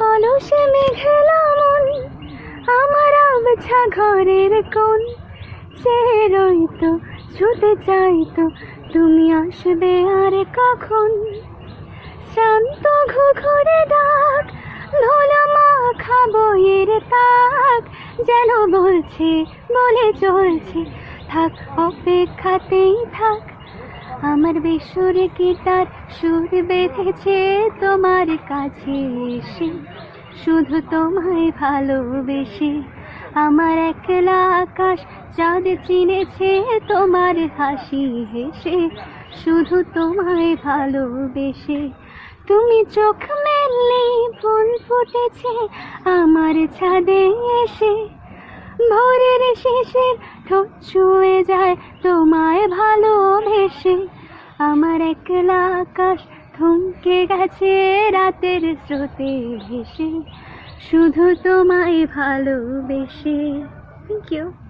অলসে মেঘেলা মন, আমার আবছা ঘরের কোন চেরোই তো ছুটে চাই তো তুমি আসবে আর কখন? শান্ত ঘুঘুরে ডাক, ধোলা মাখা বইয়ের তাক, যেন বলছে, বলে চলছে, থাক, অপেক্ষাতেই থাক। আমার বেসুরে গিটার সুর বেঁধেছে তোমার কাছে এসে। শুধু তোমায় ভালোবেসে আমার একলা আকাশ চাঁদ চিনেছে তোমার হাসি হেসে। শুধু তোমায় ভালোবেসে তুমি চোখ মেললে ফুল ফুটেছে আমার ছাদে এসে। ভোরের শেষের ঠোঁট ছুঁয়ে যায় তোমায় ভালোবেসে। আমার একলা আকাশ থমকে গেছে রাতের স্রোতে ভেসে। শুধু তোমায় ভালোবেসে। Thank you